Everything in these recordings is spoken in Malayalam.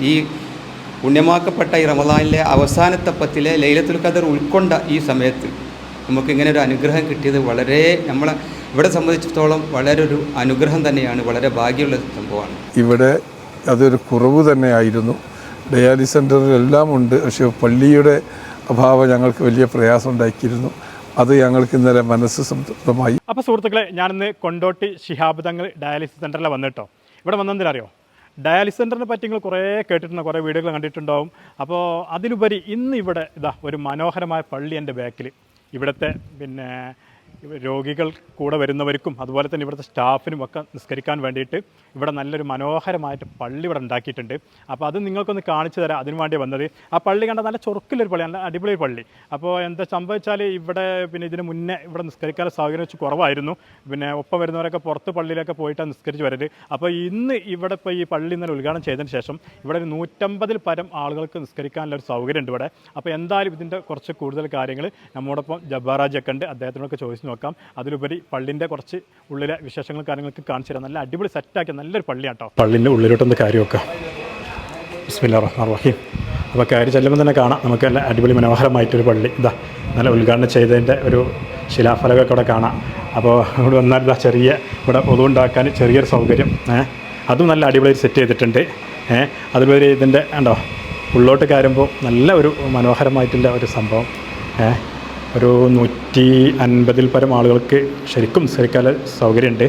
ഈ പുണ്യമാക്കപ്പെട്ട ഈ റമദാനിലെ അവസാനത്തെ പത്തിലെ ലൈലത്തുൽ ഖദർ ഉൾക്കൊണ്ട ഈ സമയത്ത് നമുക്ക് ഇങ്ങനെ ഒരു അനുഗ്രഹം കിട്ടിയത് വളരെ നമ്മളെ ഇവിടെ സംബന്ധിച്ചിടത്തോളം വളരെ ഒരു അനുഗ്രഹം തന്നെയാണ് വളരെ ഭാഗ്യമുള്ള സംഭവമാണ്. ഇവിടെ അതൊരു കുറവ് തന്നെയായിരുന്നു. ഡയാലിസ് സെന്ററിൽ എല്ലാം ഉണ്ട്. പക്ഷേ പള്ളിയുടെ അഭാവം ഞങ്ങൾക്ക് വലിയ പ്രയാസം ഉണ്ടാക്കിയിരുന്നു. അത് ഞങ്ങൾക്ക് ഇന്നലെ മനസ്സ് സംതൃപ്തമായി. അപ്പോൾ സുഹൃത്തുക്കളെ ഞാനിന്ന് കൊണ്ടോട്ടി ശിഹാബ് തങ്ങൾ ഡയാലിസിസ് സെന്ററിൽ വന്നിട്ടോ ഇവിടെ വന്നെന്തിനറിയോ ഡയാലിസിസ് സെന്ററിനെ പറ്റി നിങ്ങൾ കുറേ കേട്ടിട്ടുണ്ട് കുറേ വീഡിയോകൾ കണ്ടിട്ടുണ്ടാവും. അപ്പോൾ അതിലുപരി ഇന്ന് ഇവിടെ ഇതാ ഒരു മനോഹരമായ പള്ളി എന്റെ ബാക്കിൽ ഇവിടുത്തെ പിന്നെ രോഗികൾ കൂടെ വരുന്നവർക്കും അതുപോലെ തന്നെ ഇവിടുത്തെ സ്റ്റാഫിനും ഒക്കെ നിസ്കരിക്കാൻ വേണ്ടിയിട്ട് ഇവിടെ നല്ലൊരു മനോഹരമായിട്ട് പള്ളി ഇവിടെ ഉണ്ടാക്കിയിട്ടുണ്ട്. അപ്പോൾ അത് നിങ്ങൾക്കൊന്ന് കാണിച്ചു തരാം അതിനു വേണ്ടി വന്നത്. ആ പള്ളി കണ്ട നല്ല ചൊറുക്കിലൊരു പള്ളി നല്ല അടിപൊളി പള്ളി. അപ്പോൾ എന്താ സംഭവിച്ചാൽ ഇവിടെ പിന്നെ ഇതിന് മുന്നേ ഇവിടെ നിസ്കരിക്കാൻ സൗകര്യം വെച്ച് കുറവായിരുന്നു. പിന്നെ ഒപ്പം വരുന്നവരൊക്കെ പുറത്ത് പള്ളിയിലൊക്കെ പോയിട്ടാണ് നിസ്കരിച്ച് വരൽ. അപ്പോൾ ഇന്ന് ഇവിടെ ഇപ്പോൾ ഈ പള്ളി ഇന്നലെ ഉദ്ഘാടനം ചെയ്തതിന് ശേഷം ഇവിടെ ഒരു നൂറ്റമ്പതിൽ പരം ആളുകൾക്ക് നിസ്കരിക്കാനുള്ള ഒരു സൗകര്യം ഉണ്ട് ഇവിടെ. അപ്പോൾ എന്തായാലും ഇതിന്റെ കുറച്ച് കൂടുതൽ കാര്യങ്ങൾ നമ്മോടൊപ്പം ജബ്ബാറാജൊക്കെ ഉണ്ട്. അദ്ദേഹത്തിനൊക്കെ ചോദിച്ചു നോക്കാം. അതിലുപരി പള്ളിന്റെ കുറച്ച് ഉള്ളിലെ വിശേഷങ്ങൾ കാര്യങ്ങളൊക്കെ കാണിച്ചു തരാം. നല്ല അടിപൊളി സെറ്റാക്കിയ നല്ലൊരു പള്ളിയാട്ടോ. പള്ളിന്റെ ഉള്ളിലോട്ടൊന്ന് കാര്യമൊക്കെ ബിസ്മില്ലാ റഹ്മാൻ റഹീം. അപ്പോൾ കയറി ചെല്ലുമ്പോൾ തന്നെ കാണാം. നമുക്ക് നല്ല അടിപൊളി മനോഹരമായിട്ടൊരു പള്ളി. ഇതാ നല്ല ഉദ്ഘാടനം ചെയ്തതിന്റെ ഒരു ശിലാഫലകൊക്കെ ഇവിടെ കാണാം. അപ്പോൾ ഇവിടെ വന്നാൽ ഇതാ ചെറിയ ഇവിടെ പൊതുവുണ്ടാക്കാൻ ചെറിയൊരു സൗകര്യം. ഏഹ് അതും നല്ല അടിപൊളി സെറ്റ് ചെയ്തിട്ടുണ്ട്. ഏഹ് അതുപോലെ ഇതിന്റെ ഉണ്ടോ ഉള്ളോട്ട് കയറുമ്പോൾ നല്ല ഒരു മനോഹരമായിട്ടുള്ള ഒരു സംഭവം. ഏഹ് ഒരു നൂറ്റി അൻപതിൽ പരം ആളുകൾക്ക് ശരിക്കും നിസ്കരിക്കാനുള്ള സൗകര്യമുണ്ട്.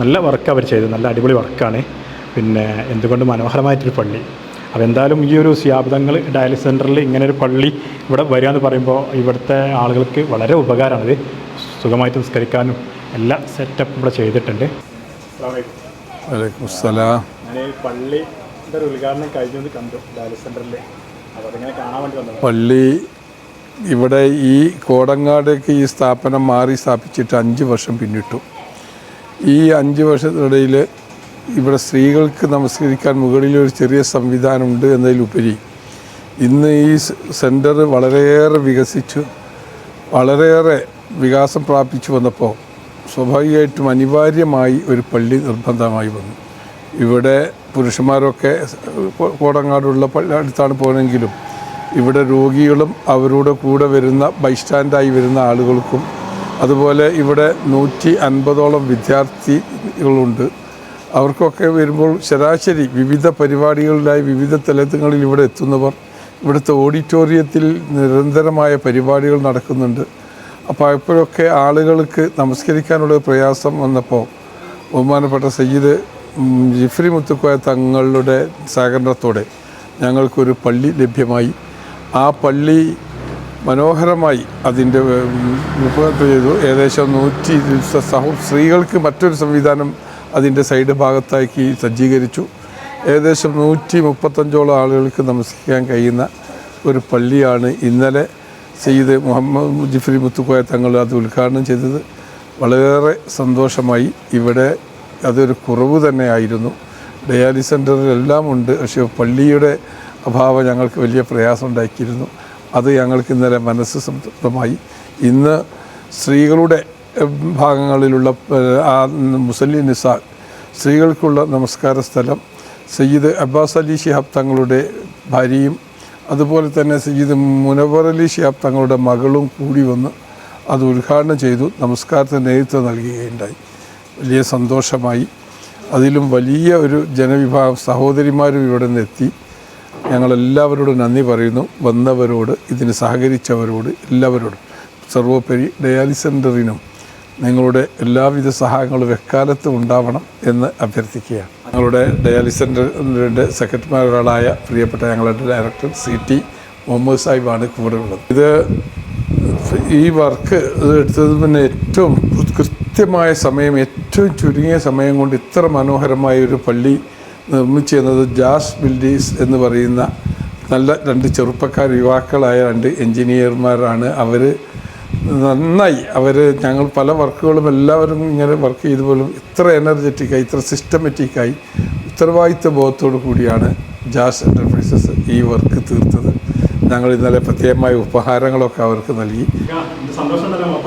നല്ല വർക്ക് അവർ ചെയ്തു. നല്ല അടിപൊളി വർക്കാണ് പിന്നെ എന്തുകൊണ്ട് മനോഹരമായിട്ടൊരു പള്ളി. അപ്പോൾ എന്തായാലും ഈ ഒരു സ്യാപിതങ്ങൾ ഡയാലിസിസ് സെന്ററിൽ ഇങ്ങനെ ഒരു പള്ളി ഇവിടെ വരിക എന്ന് പറയുമ്പോൾ ഇവിടുത്തെ ആളുകൾക്ക് വളരെ ഉപകാരമാണിത്. സുഖമായിട്ട് നിസ്കരിക്കാനും എല്ലാ സെറ്റപ്പ് ഇവിടെ ചെയ്തിട്ടുണ്ട്. വലൈക്കും സലാം ഞാൻ ഈ പള്ളിയുടെ ഒരു ഉദ്ഘാടനം കഴിഞ്ഞത് കണ്ടു ഡയാലിസിസ് സെന്ററിൽ അപ്പോൾ അതിങ്ങനെ കാണാൻ വേണ്ടി വന്നത് പള്ളി ഇവിടെ ഈ കോടങ്ങാടേക്ക് ഈ സ്ഥാപനം മാറി സ്ഥാപിച്ചിട്ട് അഞ്ച് വർഷം പിന്നിട്ടു. ഈ അഞ്ച് വർഷത്തിനിടയിൽ ഇവിടെ സ്ത്രീകൾക്ക് നമസ്കരിക്കാൻ മുകളിൽ ഒരു ചെറിയ സംവിധാനമുണ്ട് എന്നതിലുപരി ഇന്ന് ഈ സെന്റർ വളരെയേറെ വികസിച്ചു വളരെയേറെ വികാസം പ്രാപിച്ചു വന്നപ്പോൾ സ്വാഭാവികമായിട്ടും അനിവാര്യമായി ഒരു പള്ളി നിർബന്ധമായി വന്നു. ഇവിടെ പുരുഷന്മാരൊക്കെ കോടങ്ങാടുള്ള പള്ളി അടുത്താണ് പോകുന്നതെങ്കിലും ഇവിടെ രോഗികളും അവരുടെ കൂടെ വരുന്ന ബൈസ്റ്റാൻഡായി വരുന്ന ആളുകൾക്കും അതുപോലെ ഇവിടെ നൂറ്റി അൻപതോളം വിദ്യാർത്ഥികളുണ്ട്. അവർക്കൊക്കെ വരുമ്പോൾ ശരാശരി വിവിധ പരിപാടികളിലായി വിവിധ തലങ്ങളിൽ ഇവിടെ എത്തുന്നവർ ഇവിടുത്തെ ഓഡിറ്റോറിയത്തിൽ നിരന്തരമായ പരിപാടികൾ നടക്കുന്നുണ്ട്. അപ്പോൾ അപ്പോഴൊക്കെ ആളുകൾക്ക് നമസ്കരിക്കാനുള്ള പ്രയാസം വന്നപ്പോൾ ബഹുമാനപ്പെട്ട സയ്യിദ് ജിഫ്രി മുത്തുക്കോയ തങ്ങളുടെ സഹകരണത്തോടെ ഞങ്ങൾക്കൊരു പള്ളി ലഭ്യമായി. ആ പള്ളി മനോഹരമായി അതിന്റെ മുപ്പത് ചെയ്തു. ഏകദേശം നൂറ്റി സഹ സ്ത്രീകൾക്ക് മറ്റൊരു സംവിധാനം അതിന്റെ സൈഡ് ഭാഗത്താക്കി സജ്ജീകരിച്ചു. ഏകദേശം നൂറ്റി മുപ്പത്തഞ്ചോളം ആളുകൾക്ക് നമസ്കരിക്കാൻ കഴിയുന്ന ഒരു പള്ളിയാണ് ഇന്നലെ സയ്യിദ് മുഹമ്മദ് ജിഫ്രി മുത്തുക്കോയ തങ്ങൾ അത് ഉദ്ഘാടനം ചെയ്തത്. വളരെ സന്തോഷമായി. ഇവിടെ അതൊരു കുറവ് തന്നെയായിരുന്നു ഡയാലിസ് സെന്ററിലെല്ലാം ഉണ്ട്. പക്ഷേ പള്ളിയുടെ അഭാവം ഞങ്ങൾക്ക് വലിയ പ്രയാസം ഉണ്ടാക്കിയിരുന്നു. അത് ഞങ്ങൾക്ക് ഇന്നലെ മനസ്സ് സംതൃപ്തമായി. ഇന്ന് സ്ത്രീകളുടെ ഭാഗങ്ങളിലുള്ള ആ മുസല്ലി നിസാൽ സ്ത്രീകൾക്കുള്ള നമസ്കാര സ്ഥലം സയ്യിദ് അബ്ബാസ് അലി ഷിഹാബ് തങ്ങളുടെ ഭാര്യയും അതുപോലെ തന്നെ സയ്യിദ് മുനവർ അലി ഷിഹാബ് തങ്ങളുടെ മകളും കൂടി വന്ന് അത് ഉദ്ഘാടനം ചെയ്തു നമസ്കാരത്തിന് നേതൃത്വം നൽകുകയുണ്ടായി. വലിയ സന്തോഷമായി. അതിലും വലിയ ഒരു ജനവിഭാഗം സഹോദരിമാരും ഇവിടെ നിന്ന് എത്തി. ഞങ്ങളെല്ലാവരോടും നന്ദി പറയുന്നു. വന്നവരോട് ഇതിന് സഹകരിച്ചവരോട് എല്ലാവരോടും. സർവോപരി ഡയാലിസ് സെന്ററിനും നിങ്ങളുടെ എല്ലാവിധ സഹായങ്ങളും എക്കാലത്തും ഉണ്ടാവണം എന്ന് അഭ്യർത്ഥിക്കുകയാണ്. ഞങ്ങളുടെ ഡയാലിസ് സെന്ററിന്റെ സെക്രട്ടറിമാരൊരാളായ പ്രിയപ്പെട്ട ഞങ്ങളുടെ ഡയറക്ടർ സി ടി മുഹമ്മദ് സാഹിബാണ് കൂടെ ഉള്ളത്. ഇത് ഈ വർക്ക് എടുത്തത് പിന്നെ ഏറ്റവും കൃത്യമായ സമയം ഏറ്റവും ചുരുങ്ങിയ സമയം കൊണ്ട് ഇത്ര മനോഹരമായ ഒരു പള്ളി നിർമ്മിച്ചു തന്നത് ജാസ് ബിൽഡീസ് എന്ന് പറയുന്ന നല്ല രണ്ട് ചെറുപ്പക്കാർ യുവാക്കളായ രണ്ട് എൻജിനീയർമാരാണ് അവർ നന്നായി. അവർ ഞങ്ങൾ പല വർക്കുകളും എല്ലാവരും ഇങ്ങനെ വർക്ക് ചെയ്തു പോലും ഇത്ര എനർജറ്റിക്കായി ഇത്ര സിസ്റ്റമാറ്റിക്കായി ഉത്തരവാദിത്വ ബോധത്തോടു കൂടിയാണ് ജാസ് എന്റർപ്രൈസസ് ഈ വർക്ക് തീർത്തത്. ഞങ്ങൾ ഇന്നലെ പ്രത്യേകമായ ഉപഹാരങ്ങളൊക്കെ അവർക്ക് നൽകി.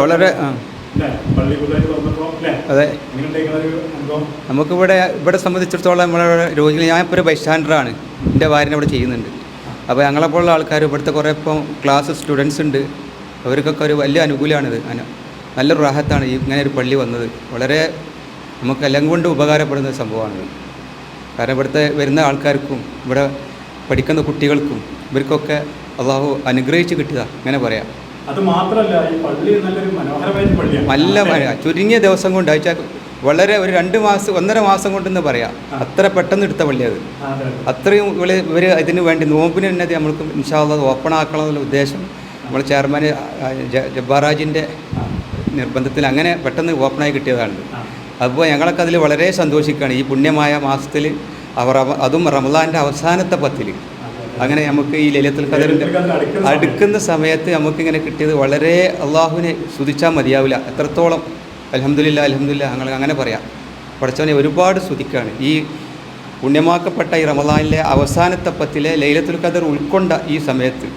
വളരെ അതെ. നമുക്കിവിടെ ഇവിടെ സംബന്ധിച്ചിടത്തോളം നമ്മളെ രോഗികൾ ഞാനിപ്പോൾ ഒരു ബൈസ്റ്റാൻഡറാണ്. എന്റെ ഭാര്യനെ ഇവിടെ ചെയ്യുന്നുണ്ട്. അപ്പോൾ ഞങ്ങളെപ്പോലുള്ള ആൾക്കാർ ഇവിടുത്തെ കുറേ ഇപ്പം ക്ലാസ് സ്റ്റുഡൻസ് ഉണ്ട്. അവർക്കൊക്കെ ഒരു വലിയ അനുകൂലമാണിത്. അന- നല്ലൊരു റാഹത്താണ് ഈ ഇങ്ങനെ ഒരു പള്ളി വന്നത്. വളരെ നമുക്ക് എല്ലാം കൊണ്ട് ഉപകാരപ്പെടുന്ന ഒരു സംഭവമാണിത്. കാരണം ഇവിടുത്തെ വരുന്ന ആൾക്കാർക്കും ഇവിടെ പഠിക്കുന്ന കുട്ടികൾക്കും ഇവർക്കൊക്കെ അള്ളാഹു അനുഗ്രഹിച്ച് കിട്ടുക ഇങ്ങനെ പറയാം. അത് മാത്രമല്ല ഈ പള്ളി നല്ലൊരു മനോഹരമായ പള്ളിയാണ്. നല്ല ചുരുങ്ങിയ ദിവസം കൊണ്ട് അയച്ചാൽ വളരെ ഒരു രണ്ട് മാസം ഒന്നര മാസം കൊണ്ടെന്ന് പറയാം. അത്ര പെട്ടെന്ന് എടുത്ത പള്ളി അത് അതെ. അത്രയും ഇവൾ ഇവർ ഇതിന് വേണ്ടി നോമ്പിന് തന്നെ നമ്മൾക്ക് ഇൻഷാള്ളത് ഓപ്പൺ ആക്കണം എന്നുള്ള ഉദ്ദേശം നമ്മൾ ചെയർമാൻ ജബ്ബാറാജിന്റെ നിർബന്ധത്തിൽ അങ്ങനെ പെട്ടെന്ന് ഓപ്പണായി കിട്ടിയതാണ്. അപ്പോൾ ഞങ്ങളൊക്കെ അതിൽ വളരെ സന്തോഷിക്കുകയാണ്. ഈ പുണ്യമായ മാസത്തിൽ അവർ അതും റമദാന്റെ അവസാനത്തെ പത്തിൽ അങ്ങനെ നമുക്ക് ഈ ലലിതൽ കദറിന്റെ ലൈലത്തുൽ ഖദർ അടുക്കുന്ന സമയം. അടുക്കുന്ന സമയത്ത് നമുക്കിങ്ങനെ കിട്ടിയത് വളരെ അള്ളാഹുവിനെ സ്തുതിച്ചാൽ മതിയാവില്ല. എത്രത്തോളം അലഹമില്ല അലഹമില്ല ഞങ്ങൾ അങ്ങനെ പറയാം. പഠിച്ചവനെ ഒരുപാട് സ്തുതിക്കാണ്. ഈ പുണ്യമാക്കപ്പെട്ട ഈ റമദാനിലെ അവസാനത്തെ പത്തിലെ ലൈലത്തുൽ ഖദർ ഉൾക്കൊണ്ട ഈ സമയത്ത്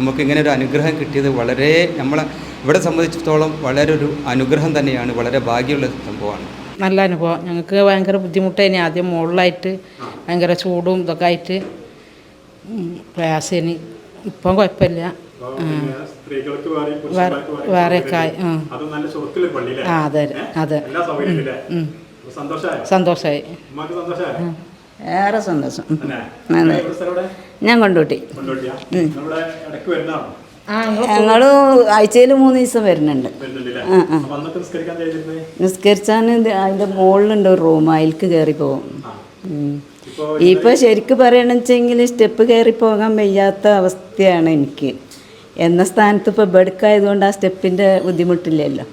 നമുക്ക് ഇങ്ങനെ ഒരു അനുഗ്രഹം കിട്ടിയത് വളരെ നമ്മളെ ഇവിടെ സംബന്ധിച്ചിടത്തോളം വളരെ ഒരു അനുഗ്രഹം തന്നെയാണ്. വളരെ ഭാഗ്യമുള്ള സംഭവമാണ്. നല്ല അനുഭവം. ഞങ്ങൾക്ക് ഭയങ്കര ബുദ്ധിമുട്ടായിനി ആദ്യം മുകളിലായിട്ട് ഭയങ്കര ചൂടും ഇതൊക്കെ ആയിട്ട്. പ്രയാസേനി ഇപ്പം കുഴപ്പമില്ല. വേറെ ആ. അത് അതെ. സന്തോഷമായോ? ഏറെ സന്തോഷം. അതെ. ഞാൻ കൊണ്ടോട്ടി. ഞങ്ങൾ ആഴ്ചയിൽ മൂന്ന് ദിവസം വരുന്നുണ്ട്. നിസ്കരിച്ചാൽ അതിന്റെ മുകളിലുണ്ട് ഒരു റൂം. അതിലേക്ക് കയറി പോകും ഇപ്പോൾ ശരിക്കും പറയണമെന്നുവെച്ചെങ്കിൽ സ്റ്റെപ്പ് കയറി പോകാൻ വയ്യാത്ത അവസ്ഥയാണ് എനിക്ക്. എന്ന സ്ഥാനത്ത് ഇപ്പോൾ ബെടുക്കായതുകൊണ്ട് ആ സ്റ്റെപ്പിന്റെ ബുദ്ധിമുട്ടില്ലല്ലോ.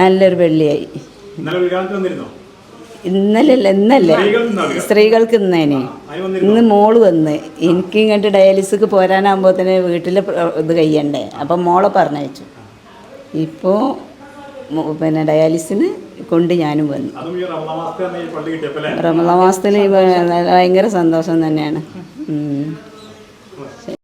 നല്ലൊരു പള്ളിയായി ഇന്നലല്ല ഇന്നല്ലേ. സ്ത്രീകൾക്ക് ഇന്നേനെ ഇന്ന് മോൾ വന്ന്. എനിക്ക് ഇങ്ങോട്ട് ഡയാലിസിക്ക് പോരാനാകുമ്പോൾ തന്നെ വീട്ടിലെ ഇത് കഴിയണ്ടേ. അപ്പം മോളെ പറഞ്ഞയച്ചു. ഇപ്പോൾ പിന്നെ ഡയാലിസിന് കൊണ്ട് ഞാനും വന്നു. മാസത്തിൽ ഭയങ്കര സന്തോഷം തന്നെയാണ്.